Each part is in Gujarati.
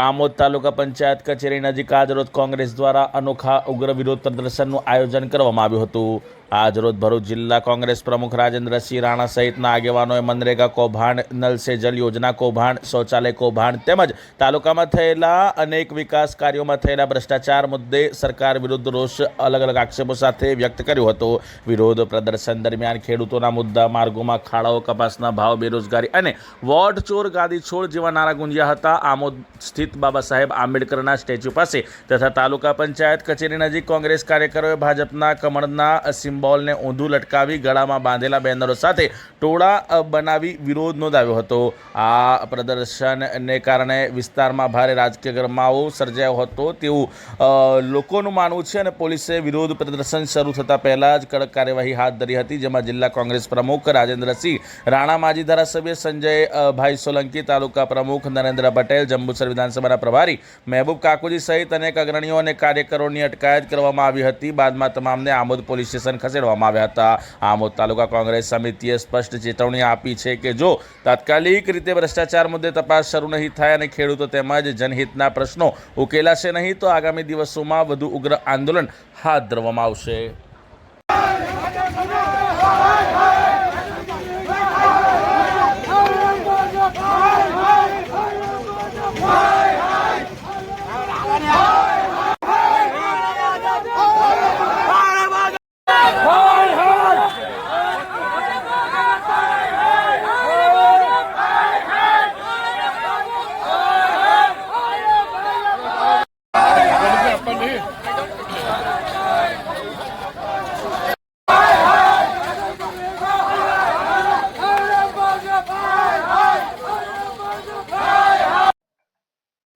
આમોદ તાલુકા પંચાયત કચેરી નજીક આજરોજ કોંગ્રેસ દ્વારા અનોખા ઉગ્ર વિરોધ પ્રદર્શનનું આયોજન કરવામાં આવ્યું હતું. આજરોજ ભરૂચ જિલ્લા કોંગ્રેસ પ્રમુખ રાજેન્દ્રસિંહ રાણા સહિતના આગેવાનોએ મનરેગા કૌભાંડ નલ સે જલ યોજના કૌભાંડ, શૌચાલય કૌભાંડ તેમજ તાલુકામાં થયેલા અનેક વિકાસ કાર્યોમાં થયેલા ભ્રષ્ટાચાર મુદ્દે સરકાર વિરુદ્ધ રોષ અલગ અલગ આક્ષેપો સાથે વ્યક્ત કર્યો હતો. વિરોધ પ્રદર્શન દરમિયાન ખેડૂતોના મુદ્દા, માર્ગોમાં ખાડાઓ, કપાસના ભાવ, બેરોજગારી અને વોટ ચોર ગાદી છોડ જેવા નારા ગુંજ્યા હતા. આમોદ સ્થિત બાબા સાહેબ આંબેડકરના સ્ટેચ્યુ પાસે તથા તાલુકા પંચાયત કચેરી નજીક કોંગ્રેસ કાર્યકરોએ ભાજપના કમળના સિમ્બોલને ઊંધું લટકાવી ગળામાં બાંધેલા બેનરો સાથે ટોળા બનાવી વિરોધ નોંધાવ્યો હતો. આ પ્રદર્શનને કારણે વિસ્તારમાં ભારે રાજકીય ગરમાવો સર્જાયો હતો. તેવું લોકોનું માનવું છે અને પોલીસે વિરોધ પ્રદર્શન શરૂ થતાં પહેલાં જ કડક કાર્યવાહી હાથ ધરી હતી, જેમાં જિલ્લા કોંગ્રેસ પ્રમુખ રાજેન્દ્રસિંહ રાણા, માજી ધારાસભ્ય સંજય ભાઈ સોલંકી, તાલુકા પ્રમુખ નરેન્દ્ર પટેલ, જંબુસર વિધાનસભાના પ્રભારી મહેબૂબ કાકુજી સહિત અનેક અગ્રણીઓ અને કાર્યકરોની અટકાયત કરવામાં આવી હતી. બાદમાં તમામને આમોદ પોલીસ સ્ટેશન ખસેડવામાં આવ્યા હતા. આમોદ તાલુકા કોંગ્રેસ સમિતિએ સ્પષ્ટ ચેતવણી આપી છે કે જો તાત્કાલિક રીતે ભ્રષ્ટાચાર મુદ્દે તપાસ શરૂ નહીં થાય અને ખેડૂતો તેમજ જનહિતના પ્રશ્નો ઉકેલાશે નહીં, તો આગામી દિવસોમાં વધુ ઉગ્ર આંદોલન હાથ ધરવામાં આવશે.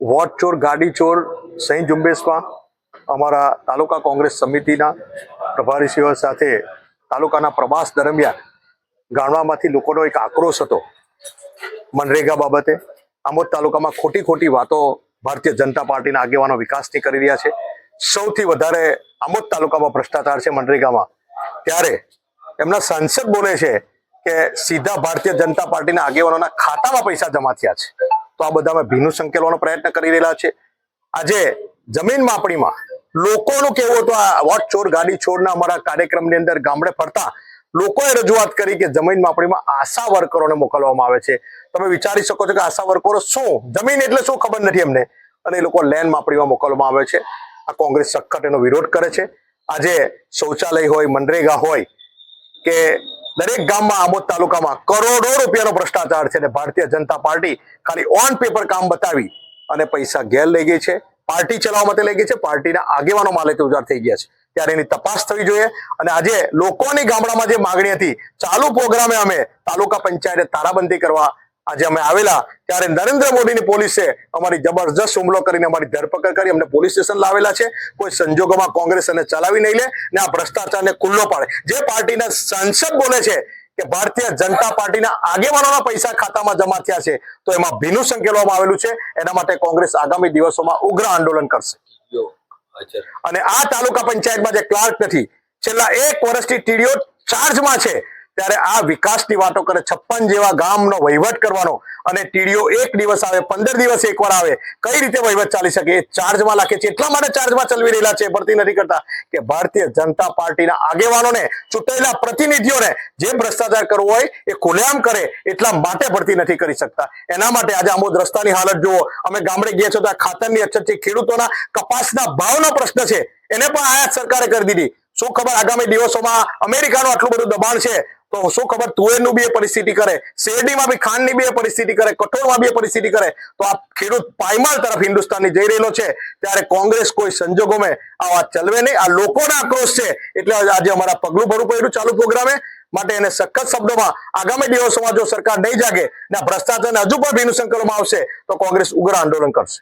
વોટ ચોર, ગાડી ચોર સહી ઝુંબેશમાં અમારા તાલુકા કોંગ્રેસ સમિતિના પ્રભારીશ્રીઓ સાથે તાલુકાના પ્રવાસ દરમિયાન ગામડામાંથી લોકોનો એક આક્રોશ હતો મનરેગા બાબતે. આમોદ તાલુકામાં ખોટી ખોટી વાતો ભારતીય જનતા પાર્ટીના આગેવાનો વિકાસની કરી રહ્યા છે. સૌથી વધારે આમોદ તાલુકામાં ભ્રષ્ટાચાર છે મનરેગામાં. ત્યારે એમના સાંસદ બોલે છે કે સીધા ભારતીય જનતા પાર્ટીના આગેવાનોના ખાતામાં પૈસા જમા થયા છે. તો આ બધામાં ભીનું સંકેલવાનો પ્રયત્ન કરી રહેલા છે. આજે જમીન માપણીમાં લોકોનું કેવું હતું, આ વોટ ચોર, ગાડી ચોરના અમારા કાર્યક્રમની અંદર ગામડે ફરતા લોકોએ રજૂઆત કરી કે જમીન માપણીમાં આશા વર્કરોને મોકલવામાં આવે છે. તમે વિચારી શકો છો કે આશા વર્કરો શું? જમીન એટલે શું ખબર નથી એમને અને એ લોકો લેન્ડ માપણીમાં મોકલવામાં આવે છે. આ કોંગ્રેસ સખત એનો વિરોધ કરે છે. આજે શૌચાલય હોય, મનરેગા હોય કે દરેક ગામમાં આમોદ તાલુકામાં કરોડો રૂપિયાનો ભ્રષ્ટાચાર છે અને ભારતીય જનતા પાર્ટી ખાલી ઓન પેપર કામ બતાવી અને પૈસા ઘેર લઈ ગઈ છે. પાર્ટી ચલાવવા માટે લઈ ગઈ છે. પાર્ટીના આગેવાનો માલે ઉજાર થઈ ગયા છે. ત્યારે એની તપાસ થવી જોઈએ અને આજે લોકોની ગામડામાં જે માગણી હતી, ચાલુ પ્રોગ્રામે અમે તાલુકા પંચાયતે તારાબંધી કરવા આજે અમે આવેલા ત્યારે નરેન્દ્ર મોદીની પોલીસે અમારી જબરજસ્ત હુમલો કરીને અમારી ધરપકડ કરી અમને પોલીસ સ્ટેશન લાવેલા છે. કોઈ સંજોગોમાં કોંગ્રેસ એને ચલાવી નહીં લે ને આ ભ્રષ્ટાચારને ખુલ્લો પાડે. જે પાર્ટીના સાંસદ બોલે છે કે ભારતીય જનતા પાર્ટીના આગેવાનોના પૈસા ખાતામાં જમા થયા છે તો એમાં ભીનું સંકેલવામાં આવેલું છે. એના માટે કોંગ્રેસ આગામી દિવસોમાં ઉગ્ર આંદોલન કરશે. અને આ તાલુકા પંચાયતમાં જે ક્લાર્ક નથી છેલ્લા એક વર્ષથી ટીડીઓ ચાર્જમાં છે. ત્યારે આ વિકાસની વાતો કરે. છપ્પન જેવા ગામનો વહીવટ કરવાનો અને ટીડીઓ એક દિવસ આવે, પંદર દિવસ એકવાર આવે, કઈ રીતે વહીવટ ચાલી શકે? એ ચાર્જમાં લાગે છે. એટલા માટે ચાર્જમાં ચલવી રહેલા છે, ભરતી નથી કરતા. કે ભારતીય જનતા પાર્ટીના આગેવાનોને, ચૂંટાયેલા પ્રતિનિધિઓને જે ભ્રષ્ટાચાર કરવો હોય, એ ખુલ્લેઆમ કરે, એટલા માટે ભરતી નથી કરી શકતા. એના માટે આજે આમોદ રસ્તાની હાલત જુઓ. અમે ગામડે ગયા છો તો ખાતરની અછત છે, ખેડૂતોના કપાસના ભાવનો પ્રશ્ન છે. એને પણ આયાત સરકારે કરી દીધી. શું ખબર આગામી દિવસોમાં અમેરિકાનું આટલું બધું દબાણ છે? તો શું ખબર? તુવેરનું બી એ પરિસ્થિતિ કરે, શેરડીમાં બી ખાંડની બી એ પરિસ્થિતિ કરે, કઠોળમાં બી એ પરિસ્થિતિ કરે. તો આ ખેડૂત પાયમાલ તરફ હિન્દુસ્તાનની જઈ રહેલો છે. ત્યારે કોંગ્રેસ કોઈ સંજોગોમાં આ વાત ચલવે નહીં. આ લોકોના આક્રોશ છે. એટલે આજે અમારા પગલું ભરવું પડ્યું ચાલુ પ્રોગ્રામે. માટે એને સખત શબ્દોમાં આગામી દિવસોમાં જો સરકાર નહીં જાગે ને ભ્રષ્ટાચારને હજુ પણ ભીનું સંકલનમાં આવશે, તો કોંગ્રેસ ઉગ્ર આંદોલન કરશે.